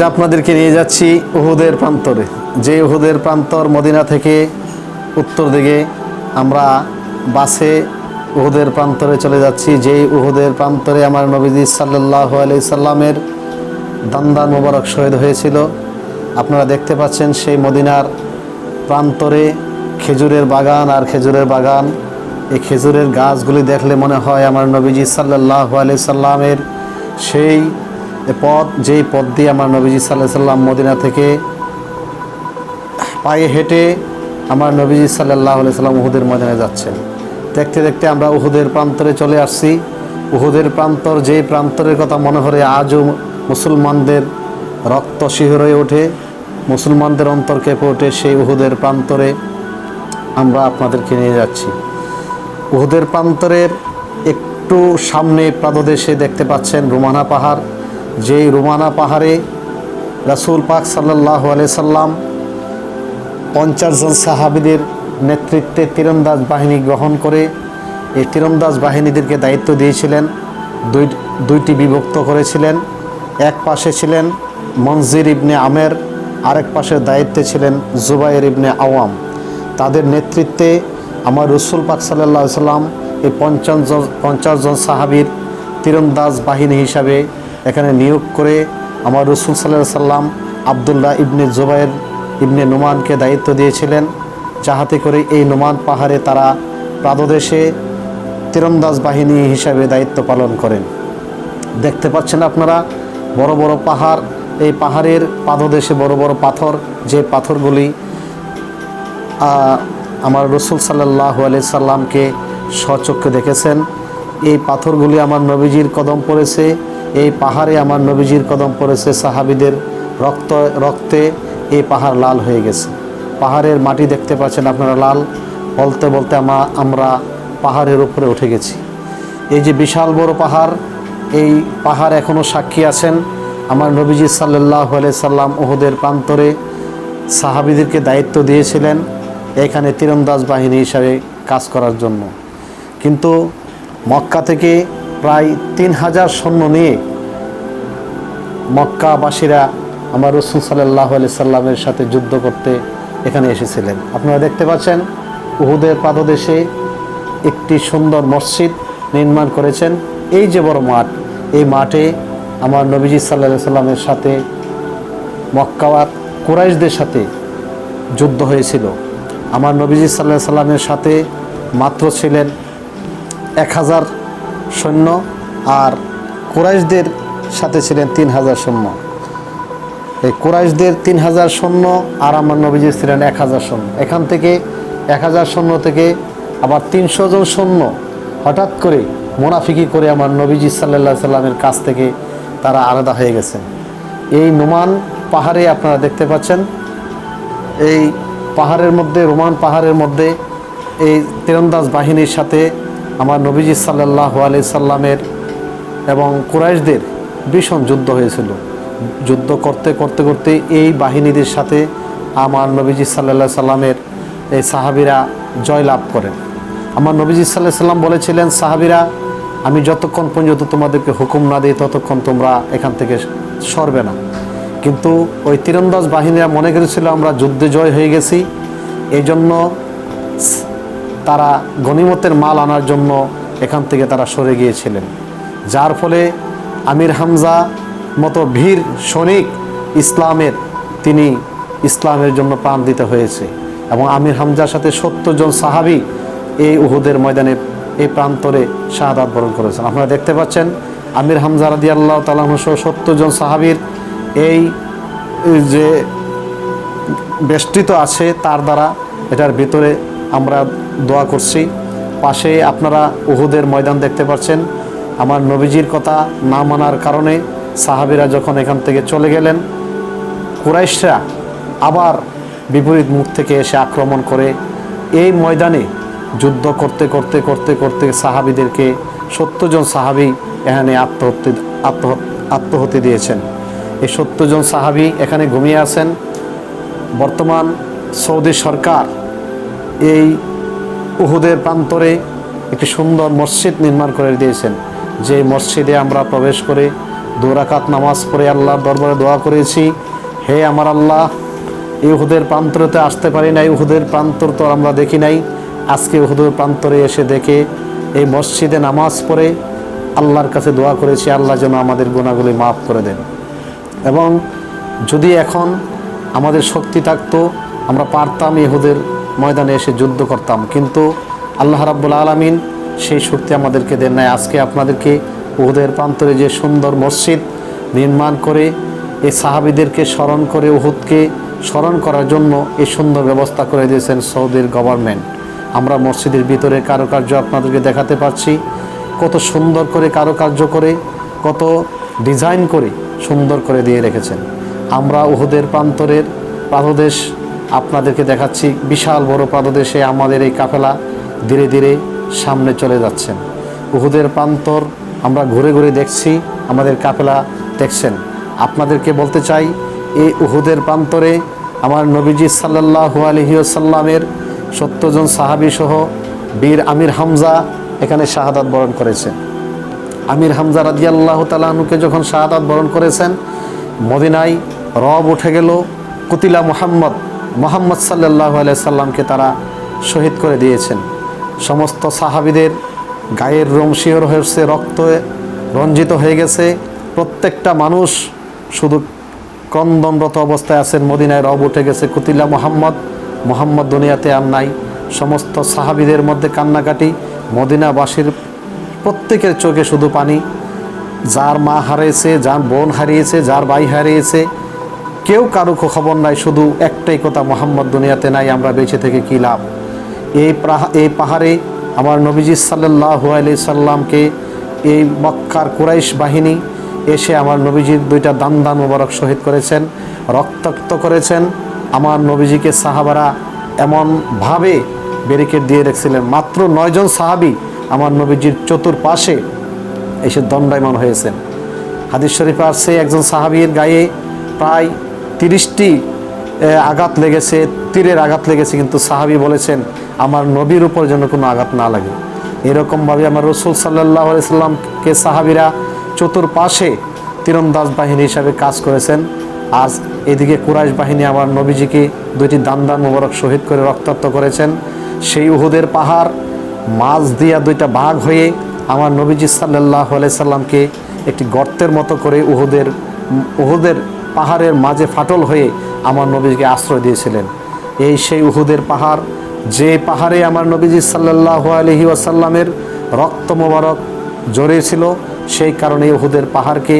আজ আপনাদেরকে নিয়ে যাচ্ছি উহুদের প্রান্তরে। যে উহুদের প্রান্তর মদিনা থেকে উত্তর দিকে আমরা বাসে উহুদের প্রান্তরে চলে যাচ্ছি। যেই উহুদের প্রান্তরে আমার নবীজি সাল্লাহ আলি সাল্লামের দান্দান মোবারক শহীদ হয়েছিল। আপনারা দেখতে পাচ্ছেন সেই মদিনার প্রান্তরে খেজুরের বাগান আর খেজুরের বাগান। এই খেজুরের গাছগুলি দেখলে মনে হয় আমার নবীজি সাল্লাহ আলি সাল্লামের সেই পথ, যেই পথ দিয়ে আমার নবীজি সাল্লাহ সাল্লাম মদিনা থেকে পায়ে হেঁটে আমার নবীজি সাল্লাহ সাল্লাম উহুদের ময়দানে যাচ্ছেন। দেখতে দেখতে আমরা উহুদের প্রান্তরে চলে আসছি। উহুদের প্রান্তর, যেই প্রান্তরের কথা মনে করে আজও মুসলমানদের রক্ত শিহর ওঠে। মুসলমানদের অন্তর কেঁপে ওঠে সেই উহুদের প্রান্তরে। আমরা আপনাদেরকে নিয়ে যাচ্ছি। উহুদের প্রান্তরের একটু সামনে প্রাদদেশে দেখতে পাচ্ছেন রুমানা পাহাড়। যেই রুমানা পাহাড়ে রাসুল পাক সাল্লাহ সাল্লাম পঞ্চাশ জন সাহাবিদের নেতৃত্বে তীরন্দাজ বাহিনী গ্রহণ করে এই তীরন্দাজ বাহিনীদেরকে দায়িত্ব দিয়েছিলেন, দুই, দুইটি বিভক্ত করেছিলেন। এক পাশে ছিলেন মনজির ইবনে আমের, আরেক পাশে দায়িত্বে ছিলেন জুবাইর ইবনে আওয়াম। তাদের নেতৃত্বে আমার রসুল পাক সাল্লাহ সাল্লাম এই পঞ্চাশ জন পঞ্চাশ জন সাহাবির তীরন্দাজ বাহিনী হিসাবে এখানে নিয়োগ করে আমার রসুল সাল্লাহ সাল্লাম আবদুল্লাহ ইবনে জুবাইর ইবনে নোমানকে দায়িত্ব দিয়েছিলেন, যাহাতে করে এই নোমান পাহাড়ে তারা প্রাদদেশে তীরন্দাজ বাহিনী হিসাবে দায়িত্ব পালন করেন। দেখতে পাচ্ছেন আপনারা, বড় বড় পাহাড়, এই পাহাড়ের পাদদেশে বড় বড় পাথর, যে পাথরগুলি আমার রসুল সাল্লাহ আলি সাল্লামকে স্বচক্ষে দেখেছেন, এই পাথরগুলি আমার নবীজির কদম পড়েছে এই পাহাড়ে আমার নবীজির কদম পড়েছে, সাহাবিদের রক্ত, রক্তে এই পাহাড় লাল হয়ে গেছে। পাহাড়ের মাটি দেখতে পাচ্ছেন আপনারা লাল, বলতে বলতে আমা, আমরা পাহাড়ের উপরে উঠে গেছি। এই যে বিশাল বড় পাহাড়, এই পাহাড় এখনও সাক্ষী আছেন আমার নবীজি সাল্লাহ সাল্লাম ওহুদের প্রান্তরে। সাহাবিদেরকে দায়িত্ব দিয়েছিলেন এখানে তীরন্দাজ বাহিনী হিসাবে কাজ করার জন্য। কিন্তু মক্কা থেকে প্রায় তিন হাজার সৈন্য নিয়ে মক্কাবাসীরা আমার রসুল সাল্লাহ আলি সাল্লামের সাথে যুদ্ধ করতে এখানে এসেছিলেন। আপনারা দেখতে পাচ্ছেন, উহুদের পাদদেশে একটি সুন্দর মসজিদ নির্মাণ করেছেন। এই যে বড় মাঠ, এই মাঠে আমার নবীজি সাল্লাহ সাল্লামের সাথে মক্কাওয়ার কুরাইশদের সাথে যুদ্ধ হয়েছিল। আমার নবীজি সাল্লাহ সাল্লামের সাথে মাত্র ছিলেন এক হাজার সৈন্য আর কুরাইশদের সাথে ছিলেন তিন হাজার সৈন্য। এই কুরাইশদের তিন হাজার সৈন্য আর আমার নবীজি ছিলেন এক হাজার সৈন্য। এখান থেকে এক হাজার সৈন্য থেকে আবার তিনশো জন সৈন্য হঠাৎ করে মোনাফিকি করে আমার নবীজি সাল্লাহ সাল্লামের কাছ থেকে তারা আলাদা হয়ে গেছেন। এই নোমান পাহাড়ে আপনারা দেখতে পাচ্ছেন, এই পাহাড়ের মধ্যে, রোমান পাহাড়ের মধ্যে এই তীরন্দাজ বাহিনীর সাথে আমার নবীজি সাল্লাহ আলি সাল্লামের এবং কুরাইশদের ভীষণ যুদ্ধ হয়েছিল। যুদ্ধ করতে করতে করতে এই বাহিনীদের সাথে আমার নবীজি সাল্লাহ সাল্লামের এই সাহাবিরা জয় লাভ করেন। আমার নবীজি সাল্লাহ সাল্লাম বলেছিলেন, সাহাবিরা, আমি যতক্ষণ পর্যন্ত তোমাদেরকে হুকুম না দিই, ততক্ষণ তোমরা এখান থেকে সরবে না। কিন্তু ওই তীরন্দাজ বাহিনীরা মনে করেছিল, আমরা যুদ্ধে জয় হয়ে গেছি। এই জন্য তারা গনিমতের মাল আনার জন্য এখান থেকে তারা সরে গিয়েছিলেন। যার ফলে আমির হামজা মতো ভীর সৈনিক ইসলামের তিনি ইসলামের জন্য প্রাণ দিতে হয়েছে এবং আমির হামজার সাথে সত্তর জন সাহাবি এই উহুদের ময়দানে এই প্রান্তরে শাহাদাত বরণ করেছেন। আপনারা দেখতে পাচ্ছেন আমির হামজা রাদি আল্লাহ তালাহ সহ সত্তর জন সাহাবির এই যে বেষ্টিত আছে তার দ্বারা এটার ভিতরে আমরা দোয়া করছি। পাশে আপনারা উহুদের ময়দান দেখতে পাচ্ছেন। আমার নবীজির কথা না মানার কারণে সাহাবিরা যখন এখান থেকে চলে গেলেন, কুরাইশরা আবার বিপরীত মুখ থেকে এসে আক্রমণ করে এই ময়দানে যুদ্ধ করতে করতে করতে করতে সাহাবিদেরকে সত্তর জন সাহাবি এখানে আত্মহত্যা আত্মহত্যা দিয়েছেন। এই সত্তর জন সাহাবি এখানে ঘুমিয়ে আছেন। বর্তমান সৌদি সরকার এই উহুদের প্রান্তরে একটি সুন্দর মসজিদ নির্মাণ করে দিয়েছেন। যে মসজিদে আমরা প্রবেশ করে দুরাকাত নামাজ পড়ে আল্লাহর দরবারে দোয়া করেছি, হে আমার আল্লাহ, এই উহুদের প্রান্তরতে আসতে পারি নাই, উহুদের প্রান্তর তো আমরা দেখি নাই। আজকে উহুদের প্রান্তরে এসে দেখে এই মসজিদে নামাজ পড়ে আল্লাহর কাছে দোয়া করেছি, আল্লাহ যেন আমাদের গুণাগুলি মাফ করে দেন। এবং যদি এখন আমাদের শক্তি থাকতো, আমরা পারতাম ইহুদের ময়দানে এসে যুদ্ধ করতাম। কিন্তু আল্লাহ রাব্বুল আলমিন সেই শক্তি আমাদেরকে দেন নাই। আজকে আপনাদেরকে উহুদের প্রান্তরে যে সুন্দর মসজিদ নির্মাণ করে এই সাহাবিদেরকে স্মরণ করে, উহুদকে স্মরণ করার জন্য এই সুন্দর ব্যবস্থা করে দিয়েছেন সৌদির গভর্নমেন্ট। আমরা মসজিদের ভিতরে কারুকার্য আপনাদেরকে দেখাতে পারছি। কত সুন্দর করে কারুকার্য করে, কত ডিজাইন করে সুন্দর করে দিয়ে রেখেছেন। আমরা উহুদের প্রান্তরের পাদদেশ আপনাদেরকে দেখাচ্ছি বিশাল বড় পাদদেশে আমাদের এই কাফেলা ধীরে ধীরে সামনে চলে যাচ্ছেন। উহুদের প্রান্তর আমরা ঘুরে ঘুরে দেখছি, আমাদের কাফেলা দেখছেন। আপনাদেরকে বলতে চাই এই উহুদের প্রান্তরে আমার নবীজি সাল্লাহ আলহিউসাল্লামের সত্তরজন সাহাবি সহ বীর আমির হামজা এখানে শাহাদাত বরণ করেছেন। আমির হামজা রাজি আল্লাহ তালাহনুকে যখন শাহাদাত বরণ করেছেন, মদিনায় রব উঠে গেল, কুতিলা মোহাম্মদ মোহাম্মদ সাল্লাহ সাল্লামকে তারা শহীদ করে দিয়েছেন। সমস্ত সাহাবিদের গায়ের রোম শিহর হয়েছে, রক্ত রঞ্জিত হয়ে গেছে। প্রত্যেকটা মানুষ শুধু ক্রন্দনরত অবস্থায় আছেন মদিনায় রব উঠে গেছে। কুতিল্লা মোহাম্মদ মোহাম্মদ দুনিয়াতে আর নাই। সমস্ত সাহাবিদের মধ্যে কান্নাকাটি, মদিনাবাসীর প্রত্যেকের চোখে শুধু পানি। যার মা হারিয়েছে, যার বোন হারিয়েছে, যার ভাই হারিয়েছে কেউ কারও খবর নাই, শুধু একটাই কথা, মোহাম্মদ দুনিয়াতে নাই, আমরা বেঁচে থেকে কী লাভ? এই এই পাহাড়ে আমার নবীজি সাল্লাহ আলি সাল্লামকে এই মক্কার কুরাইশ বাহিনী এসে আমার নবীজির দুইটা দান দান মোবারক শহীদ করেছেন, রক্তাক্ত করেছেন। আমার নবীজিকে সাহাবারা এমনভাবে ব্যারিকেড দিয়ে রেখেছিলেন, মাত্র নয়জন সাহাবি আমার নবীজির চতুর্পাশে এসে দণ্ডায়মান হয়েছেন। হাদিস শরীফে আসছে একজন সাহাবীর গায়ে প্রায় তিরিশটি আঘাত লেগেছে, তীরের আঘাত লেগেছে, কিন্তু সাহাবি বলেছেন, আমার নবীর উপর যেন কোনো আঘাত না লাগে। এরকমভাবে আমার রসুল সাল্লাহ সাল্লামকে সাহাবিরা চতুর্পাশে তীরন্দাজ বাহিনী হিসাবে কাজ করেছেন। আজ এদিকে কুরাইশ বাহিনী আমার নবীজিকে দুইটি দান দান মোবারক শহীদ করে রক্তাক্ত করেছেন। সেই উহুদের পাহাড়, মাছ দিয়া দুইটা বাঘ হয়ে আমার নবীজি সাল্লাহ সাল্লামকে একটি গর্তের মতো করে উহুদের উহুদের পাহাড়ের মাঝে ফাটল হয়ে আমার নবীকে আশ্রয় দিয়েছিলেন। এই সেই উহুদের পাহাড়, যে পাহাড়ে আমার নবীজি সাল্লাহ আলহি ওয়াসাল্লামের রক্ত মোবারক জড়িয়েছিল সেই কারণে উহুদের পাহাড়কে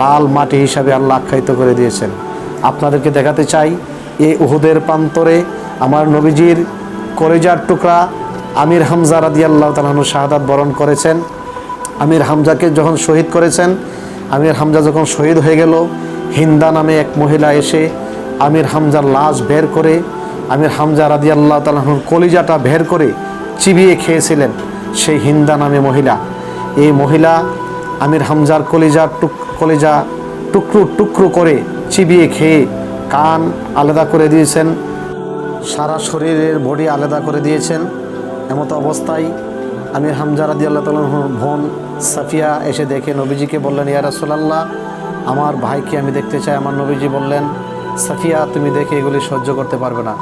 লাল মাটি হিসাবে আল্লাহ আখ্যায়িত করে দিয়েছেন। আপনাদেরকে দেখাতে চাই এই উহুদের প্রান্তরে আমার নবীজির করেজার টুকরা আমির হামজা রাদি আল্লাহ তালাহনু শাহাদাত বরণ করেছেন। আমির হামজাকে যখন শহীদ করেছেন, আমির হামজা যখন শহীদ হয়ে গেল হিন্দা নামে এক মহিলা এসে আমির হামজার লাশ বের করে, আমির হামজা রাদি আল্লাহ তালাহনুর কলিজাটা বের করে চিবিয়ে খেয়েছিলেন সেই হিন্দা নামে মহিলা। এই মহিলা আমির হামজার কলিজা টুক, কলিজা টুকরো টুকরো করে চিবিয়ে খেয়ে কান আলাদা করে দিয়েছেন, সারা শরীরের বডি আলাদা করে দিয়েছেন। এমতো অবস্থায় আমির হামজা রাদি আল্লাহ তালুর বোন সাফিয়া এসে দেখে নবীজিকে বললেন, ইয়া রাসূলাল্লাহ আমার ভাইকে আমি দেখতে চাই, আমার নবীজি বললেন, সাফিয়া, তুমি দেখে এগুলি সহ্য করতে পারবে না।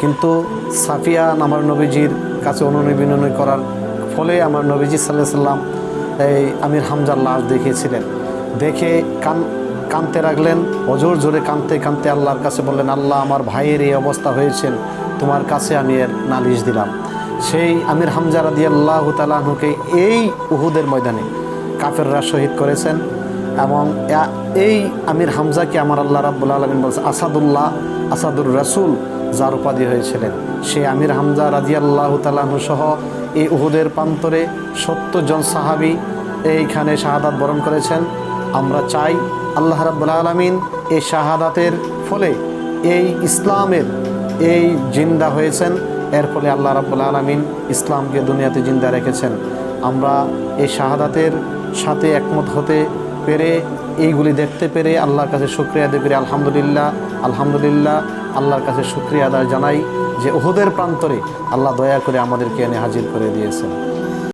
কিন্তু সাফিয়া আমার নবীজির কাছে অনুনয় বিনয় করার ফলে আমার নবীজি সাল্লাহ সাল্লাম এই আমির হামজার লাশ দেখিয়েছিলেন। দেখে কান, কানতে রাখলেন, অজোর জোরে কানতে কানতে আল্লাহর কাছে বললেন, আল্লাহ, আমার ভাইয়ের এই অবস্থা হয়েছেন তোমার কাছে আমি এর নালিশ দিলাম। সেই আমির হামজা রাদি আল্লাহ তালাহুকে এই উহুদের ময়দানে কাফেররা শহীদ করেছেন। এবং এই আমির হামজাকে আমার আল্লাহ রাব্বুল আলমিন বলছে, আসাদুল্লাহ, আসাদুর রাসূল যার উপাধি হয়েছিলেন। সেই আমির হামজা রাজি আল্লাহ তালাহু সহ এই উহুদের প্রান্তরে সত্তর জন সাহাবি এইখানে শাহাদাত বরণ করেছেন। আমরা চাই আল্লাহ রাব্বুল আলমিন এই শাহাদাতের ফলে এই ইসলামের এই জিন্দা হয়েছেন। এর ফলে আল্লাহ রাব্বুল আলমিন ইসলামকে দুনিয়াতে জিন্দা রেখেছেন। আমরা এই শাহাদাতের সাথে একমত হতে পেরে, এইগুলি দেখতে পেরে আল্লাহর কাছে শুক্রিয়া আদায় পেরে আলহামদুলিল্লাহ আলহামদুলিল্লাহ, আল্লাহর কাছে শুক্রিয়া আদায় জানাই যে ওহদের প্রান্তরে আল্লাহ দয়া করে আমাদেরকে এনে হাজির করে দিয়েছেন।